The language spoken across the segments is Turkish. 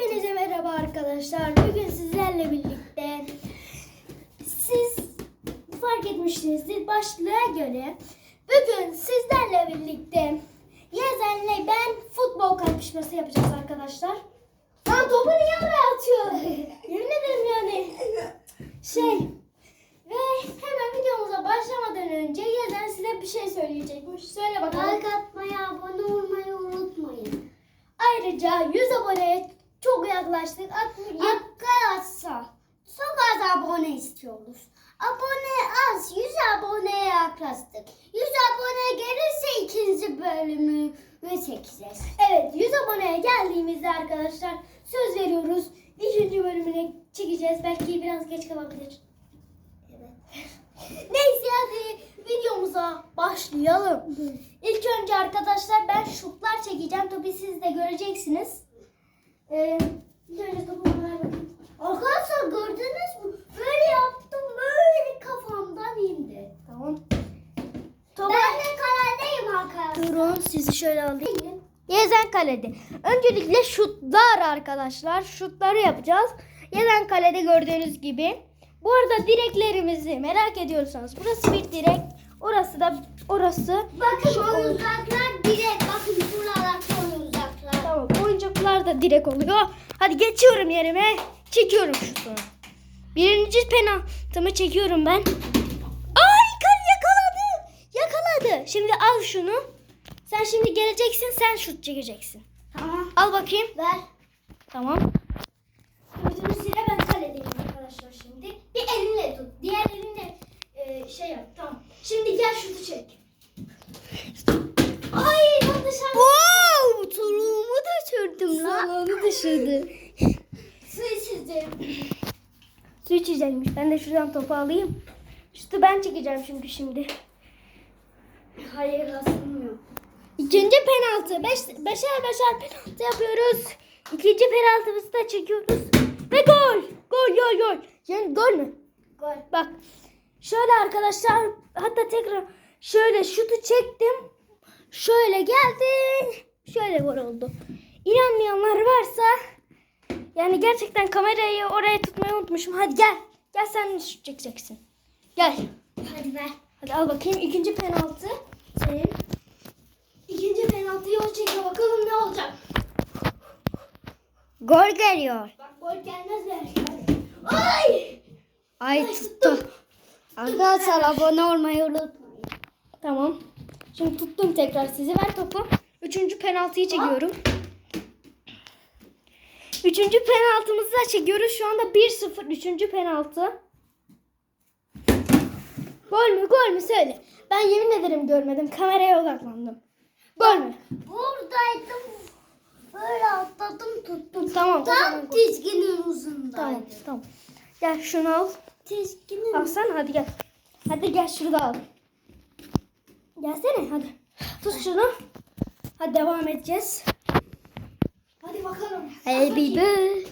Hepinize merhaba arkadaşlar. Bugün sizlerle birlikte siz fark etmişsinizdir başlığa göre bugün sizlerle birlikte Yezen'le ben futbol kapışması yapacağız arkadaşlar. Lan topu niye buraya atıyor? Yemin ederim yani. Şey ve hemen videomuza başlamadan önce Yezen size bir şey söyleyecekmiş. Söyle bakalım. Like atmayı, abone olmayı unutmayın. Ayrıca 100 aboneye yaklaştık. At- Arkadaşlar çok az abone istiyoruz. Abone az, 100 aboneye yaklaştık. 100 abone gelirse ikinci bölümü çekeceğiz. Evet 100 aboneye geldiğimizde arkadaşlar söz veriyoruz. İkinci bölümüne çekeceğiz. Belki biraz geç kalabilir. Evet. Neyse hadi videomuza başlayalım. İlk önce arkadaşlar ben şutlar çekeceğim. Tabii siz de göreceksiniz. Ee, önce bakayım. Arkadaşlar gördünüz mü? Böyle yaptım, böyle kafamdan indi. Tamam. Ben de karadayım arkadaşlar. Durun sizi şöyle alayım. Yezen kalede. Öncelikle şutlar arkadaşlar. Şutları yapacağız. Yezen kalede gördüğünüz gibi. Bu arada direklerimizi merak ediyorsanız burası bir direk. Orası da orası. Bakın şu oyuncaklar direkt, bakın. Tamam oyuncaklar da direk oluyor. Hadi geçiyorum yerime. Çekiyorum şutunu. Birinci penaltımı çekiyorum ben. Ay kal yakaladı. Yakaladı. Şimdi al şunu. Sen şimdi geleceksin sen şut çekeceksin. Tamam. Al bakayım. Ver. Tamam. Gördüğünüz üzere ben kaledeyim arkadaşlar şimdi. Bir elinle tut. Diğer elinle e, şey yap. Tamam. Şimdi gel şutu çek. Ay lan dışarı. Wow, tulumu düşürdüm Salonu düşürdü. Su içeceğim. Su içecekmiş. Ben de şuradan topu alayım. Şutu ben çekeceğim çünkü şimdi. Hayır asılmıyor. İkinci penaltı. Beş, beşer beşer penaltı yapıyoruz. İkinci penaltımızı da çekiyoruz. Ve gol. Gol gol gol. Yani gol mü? Gol. Bak şöyle arkadaşlar hatta tekrar şöyle şutu çektim. Şöyle geldi. Şöyle gol oldu. İnanmayanlar varsa yani gerçekten kamerayı oraya tutmayı unutmuşum. Hadi gel. Gel sen şut çekeceksin. Gel. Hadi ver. Hadi al bakayım. İkinci penaltı senin. İkinci penaltıyı o çekiyor. Bakalım ne olacak. Gol geliyor. Bak gol gelmez belki. Ay! Ay tuttu. Arkadaşlar abone olmayı unutmayın. Tamam. Şimdi tuttum tekrar sizi. Ver topu. Üçüncü penaltıyı çekiyorum. Üçüncü penaltımızı da çekiyoruz. Şu anda 1-0. Üçüncü penaltı. Gol mü? Gol mü? Söyle. Ben yemin ederim görmedim. Kameraya odaklandım. Gol mü? Buradaydım. Böyle atladım tuttum. Tamam. Tam dizginin uzundaydı. Tamam. Tamam. Gel şunu al. Dizginin Alsana hadi gel. Hadi gel şurada al. Gelsene hadi. Tut şunu. Hadi devam edeceğiz. Bakalım. Happy birthday.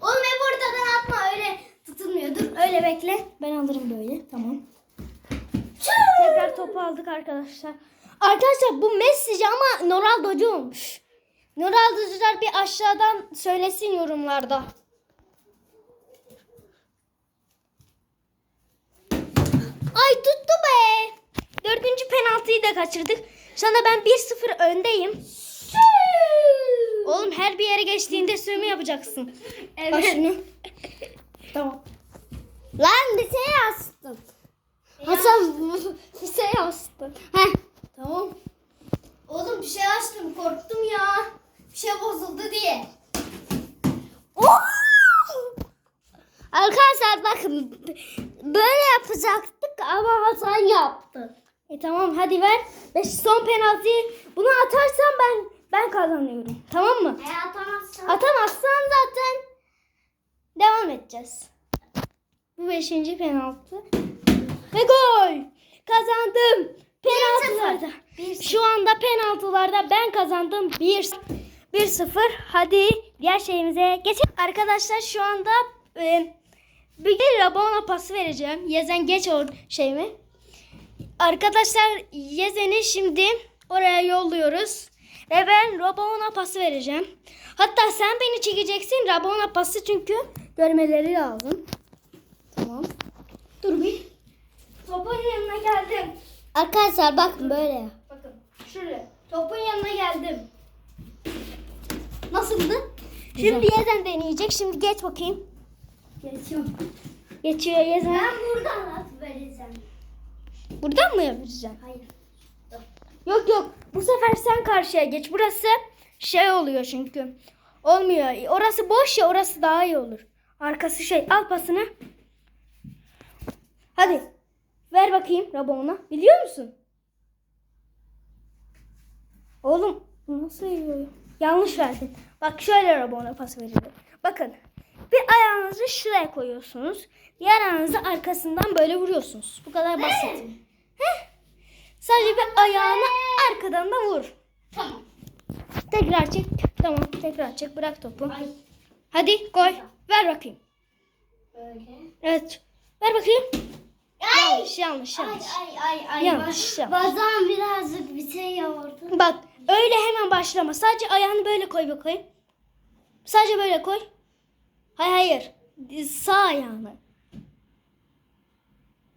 Oğlum hep ortadan atma öyle tutulmuyor. Dur öyle bekle. Ben alırım böyle. Tamam. Tekrar topu aldık arkadaşlar. Arkadaşlar bu Messi'ci ama Ronaldo'cu olmuş. Ronaldo'cular bir aşağıdan söylesin yorumlarda. Ay tuttu be. Dördüncü penaltıyı da kaçırdık. Şu anda ben 1-0 öndeyim. Oğlum her bir yere geçtiğinde sürümü yapacaksın. Al şunu. tamam. Lan bir şey astım. Hasan bir şey astın. Heh. Tamam. Oğlum bir şey açtım korktum ya. Bir şey bozuldu diye. Arkadaşlar bakın böyle yapacaktık ama Hasan yaptı. E tamam hadi ver. Ve son penaltıyı bunu atarsan ben ben kazanıyorum. Tamam mı? E atamazsan. Atamazsan zaten devam edeceğiz. Bu beşinci penaltı. Ve gol. Kazandım. Penaltılarda. Şu anda penaltılarda ben kazandım. 1 1-0. Hadi diğer şeyimize geçelim. Arkadaşlar şu anda e, bir Rabona pası vereceğim. Yezen geç o şeyimi. Arkadaşlar Yezen'i şimdi oraya yolluyoruz. Ve ben Robon'a pası vereceğim. Hatta sen beni çekeceksin Robon'a pası çünkü görmeleri lazım. Tamam. Dur bir. Topun yanına geldim. Arkadaşlar bakın böyle. Bakın şuraya. Topun yanına geldim. Nasıldı? Şimdi Yezen deneyecek. Şimdi geç bakayım. Geçiyorum. Geçiyor Yezen. Ben buradan at vereceğim. Buradan mı yapacaksın? Hayır. Yok yok. Bu sefer sen karşıya geç. Burası şey oluyor çünkü. Olmuyor. Orası boş ya orası daha iyi olur. Arkası şey. Al pasını. Hadi. Ver bakayım Rabon'a. Biliyor musun? Oğlum nasıl yiyor? Yanlış verdin. Bak şöyle Rabon'a pas verilir. Bakın. Bir ayağınızı şuraya koyuyorsunuz. Diğer ayağınızı arkasından böyle vuruyorsunuz. Bu kadar basit. Heh. Ayağını arkadan da vur. Tamam. Tekrar çek. Tamam tekrar çek. Bırak topu. Ay. Hadi koy. Ver bakayım. Böyle. Evet. Ver bakayım. Ay. Yanlış yanlış yanlış. ay ay ay. Yanlış, yanlış. Bazan birazcık bir şey yoğurdu. Bak öyle hemen başlama. Sadece ayağını böyle koy bakayım. Sadece böyle koy. Hayır hayır. Sağ ayağını.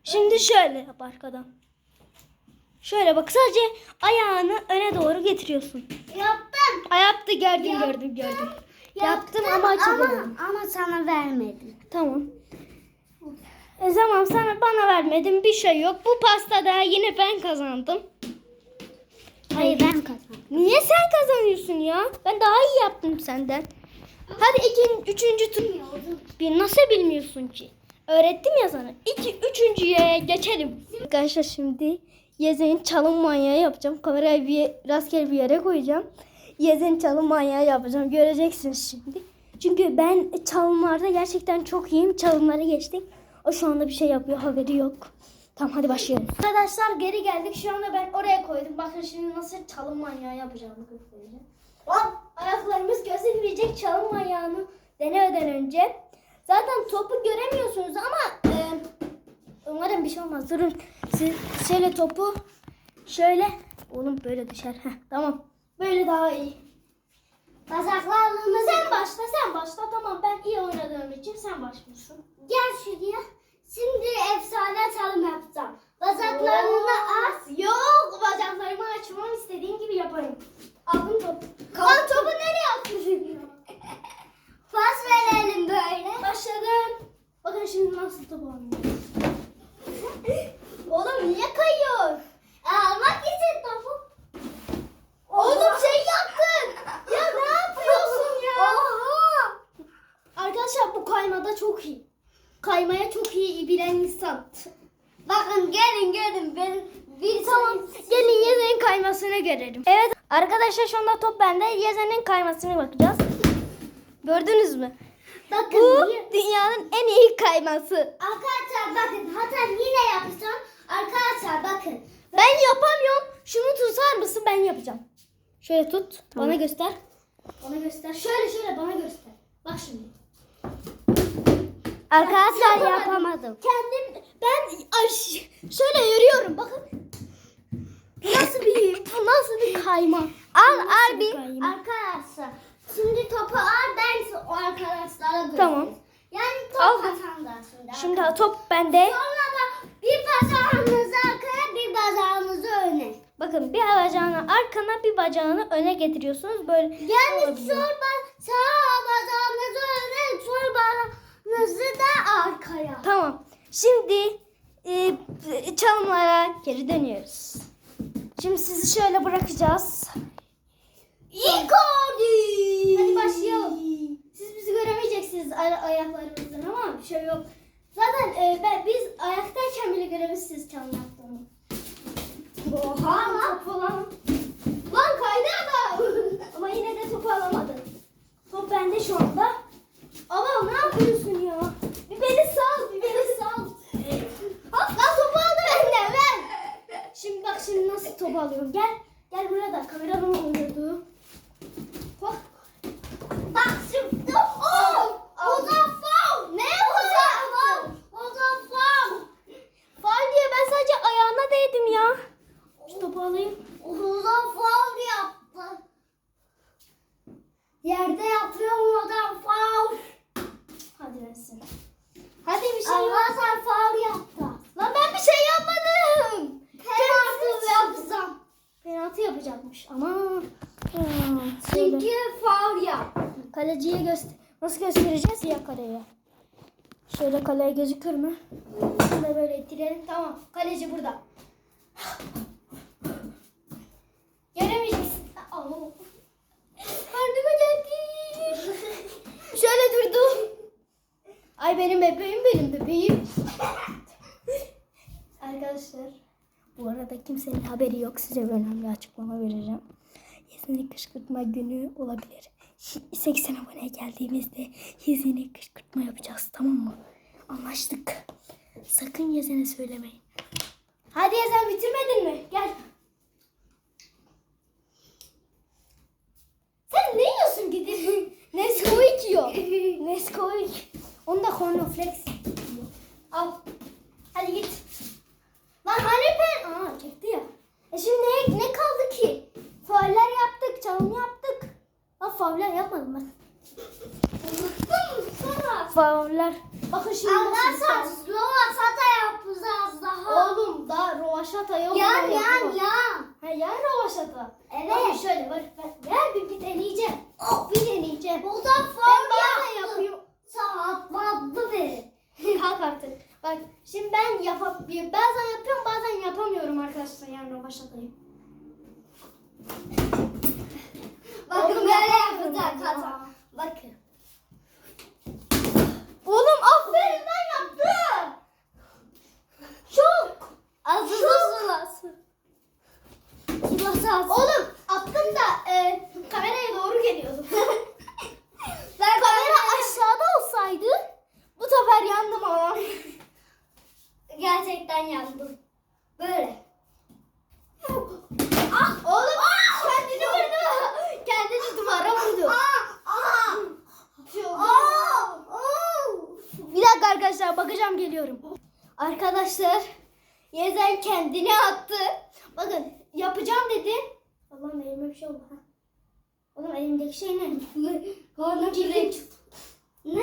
Şimdi şöyle yap arkadan. Şöyle bak sadece ayağını öne doğru getiriyorsun. Yaptım. Ay yaptı gördüm gördüm gördüm. Yaptım ama açamadım. Ama, ama sana vermedim. Tamam. E zaman sana bana vermedin bir şey yok. Bu pastada yine ben kazandım. Hayır ben kazandım. Niye sen kazanıyorsun ya? Ben daha iyi yaptım senden. Hadi ikinci, üçüncü tur. Bir nasıl bilmiyorsun ki? Öğrettim ya sana. İki, üçüncüye geçelim. Arkadaşlar şimdi Yezen'in çalım manyağı yapacağım. Kamerayı bir rastgele bir yere koyacağım. Yezen'in çalım manyağı yapacağım. Göreceksiniz şimdi. Çünkü ben çalımlarda gerçekten çok iyiyim. Çalımları geçtik. O şu anda bir şey yapıyor. Haberi yok. Tamam hadi başlayalım. Arkadaşlar geri geldik. Şu anda ben oraya koydum. Bakın şimdi nasıl çalım manyağı yapacağımı göstereceğim. Hop! Ayaklarımız gözükmeyecek çalım manyağını denemeden önce. Zaten topu göremiyorsunuz ama e, umarım bir şey olmaz. Durun. Siz şöyle topu şöyle oğlum böyle düşer. Heh, tamam. Böyle daha iyi. Bazaklarımız Sen başla sen başla. Tamam ben iyi oynadığım için sen başlıyorsun. Gel şuraya. Şimdi efsane çalım yapacağım. Bazaklarını at. Yok bacaklarımı açmam istediğim gibi yaparım. Aldım topu. Lan topu nereye attın? Pas verelim böyle. Başladım. Bakın şimdi nasıl top oynuyor. Oğlum niye kayıyor? Almak için topu. Oğlum şey yaptın. Ya ne yapıyorsun ya? Oha. Arkadaşlar bu kaymada çok iyi. Kaymaya çok iyi bilen insan. Bakın gelin gelin ben bir Tamam. Gelin Yezen'in kaymasını görelim. Evet arkadaşlar şu anda top bende. Yezen'in kaymasına bakacağız. Gördünüz mü? Bakın Bu bir- dünyanın en iyi kayması. Arkadaşlar bakın hatta yine yapacağım. Arkadaşlar bakın. Ben yapamıyorum. Şunu tutar mısın? Ben yapacağım. Şöyle tut. Bana göster. Bana göster. Şöyle şöyle bana göster. Bak şimdi. Arkadaşlar Yapamadım. Kendim ben ay, ş- şöyle yürüyorum. Bakın. Bu nasıl bir bu nasıl bir kayma? Al al bir kayma? Arkadaşlar. Şimdi topu al ben o arkadaşlara göstereyim. Tamam. Yani top Aldım. kazandı aslında. Şimdi top bende. Sonra da bir bacağımızı arkaya bir bacağımızı öne. Bakın bir bacağını arkana bir bacağını öne getiriyorsunuz. Böyle Yani sol sağ bacağımızı öne, sol bacağımızı da arkaya. Tamam. Şimdi e, çalımlara geri dönüyoruz. Şimdi sizi şöyle bırakacağız. Icardi. Hadi başlayalım. Siz bizi göremeyeceksiniz ay- ayaklarımızdan ama bir şey yok. Zaten e, ben, biz ayaktayken bile görebilirsiniz çalım yaptığımı. Oha lan. Top falan. Lan kaydı adam. ama yine de topu alamadı. Top bende şu anda. Ama ne yapıyorsun ya? Bir beni sal, bir beni sal. Hop lan topu aldı benden ver. Şimdi bak şimdi nasıl topu alıyorum. Gel. Gel buraya da kameranın oluyordu. Yerde yapıyorum adam faul. Hadi versin. Hadi bir şey Allah yap. sen faul yaptı. Lan ben bir şey yapmadım. Penaltı yapsam. Penaltı yapacakmış ama. Hmm, şöyle. Çünkü faul yap. Kaleciye göster. Nasıl göstereceğiz ya kaleye? Şöyle kaleye gözükür mü? Da böyle ittirelim. Tamam. Kaleci burada. Göremeyeceksin. Aa. Karnıma geldi. Şöyle durdu. Ay benim bebeğim benim bebeğim. Arkadaşlar bu arada kimsenin haberi yok. Size bir önemli açıklama vereceğim. Yetenek kışkırtma günü olabilir. 80 abone geldiğimizde yetenek kışkırtma yapacağız tamam mı? Anlaştık. Sakın Yezen'e söylemeyin. Hadi Yezen bitirmedin mi? Gel. Sen ne yiyorsun gidip? Nesquik yiyor. Nesquik. Onu da cornflakes. Al. Hadi git. Lan hani pen... Aa çekti ya. E şimdi ne, ne kaldı ki? Fauller yaptık, çalım yaptık. Lan fauller yapmadım ben. Sonra. Fauller. Bakın şimdi nasıl Slova sata yapacağız daha. Oğlum daha rovaşata yok. Yan yan yan. Ha yan rovaşata. Evet. Bakın şöyle bak. bak. Gel bir, bir deneyeceğim. Bir deneyeceğim. Bu da Ben faul bazen yaptı. yapıyorum. Atladı beni. Kalk artık. Bak şimdi ben yapam bazen yapıyorum bazen yapamıyorum yani rovaşatayı. Bakın böyle yapacak. Bakın. Oğlum aferin lan yaptın. Çok. Azı Çok. sulası. Sulası az. Oğlum attım da e, kameraya doğru geliyordu. Ben Kamera aşağıda olsaydı bu sefer yandım ama. gerçekten yandım. Böyle. ah oğlum kendini vurdu. Kendini duvara vurdu. Aa! Aa! Çok- Aa! Aa! Bir dakika arkadaşlar bakacağım geliyorum. Arkadaşlar Yezen kendini attı. Bakın yapacağım dedi. Allah'ım elime bir şey oldu. Ha. Oğlum elimdeki şey ne? Korna Girdik. Ne?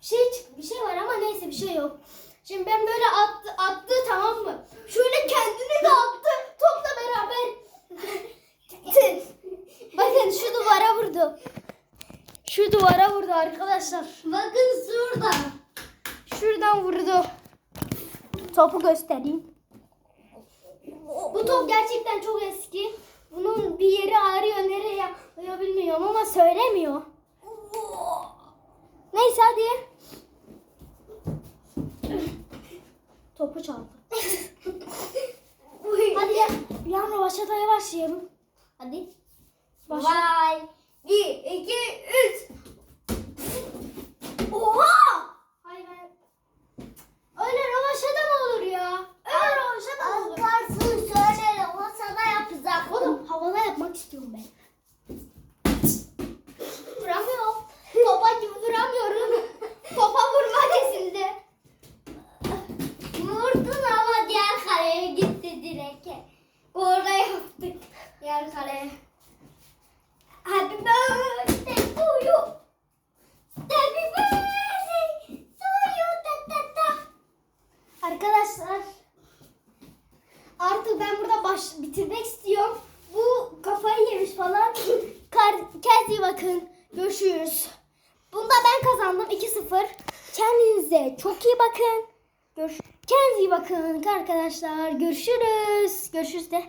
Bir şey çıktı. Bir şey var ama neyse bir şey yok. Şimdi ben böyle attı, attı tamam mı? Şöyle kendini de attı. Topla beraber. Bakın şu duvara vurdu. Şu duvara vurdu arkadaşlar. Bakın şurada. Şuradan vurdu. Topu göstereyim. Bu top gerçekten çok eski. Bunun bir yeri ağrıyor. Nereye yapıyor bilmiyorum ama söylemiyor. Neyse hadi. Topu çaldı. hadi ya. Yan rovaşataya başlayalım. Hadi. Başla. Vay. Bir, iki, üç. Oha! Öyle rovaşata mı olur ya? Öyle rovaşata mı olur? Anlarsın söyle ama sana yapacak. Oğlum havada yapmak istiyorum ben. Vuramıyorum. Topa gibi vuramıyorum. Topa vurma kesildi. Vurdun ama diğer kaleye gitti direkt. Orada yaptık. Diğer kaleye. Happy birthday to you. Happy birthday to you. Ta ta ta. Arkadaşlar artık ben burada baş bitirmek istiyorum. Bu kafayı yemiş falan. Kendinize bakın. Görüşürüz. Bunda ben kazandım 2-0. Kendinize çok iyi bakın. Görüş Kendinize iyi bakın arkadaşlar. Görüşürüz. Görüşürüz de.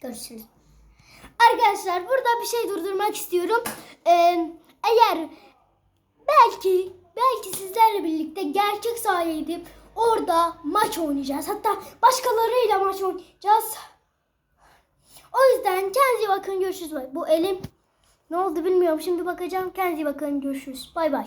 Görüşürüz. Arkadaşlar burada bir şey durdurmak istiyorum. Ee, eğer belki belki sizlerle birlikte gerçek sahaya gidip orada maç oynayacağız. Hatta başkalarıyla maç oynayacağız. O yüzden kendinize bakın görüşürüz. Bu elim ne oldu bilmiyorum. Şimdi bakacağım. Kendinize bakın görüşürüz. Bay bay.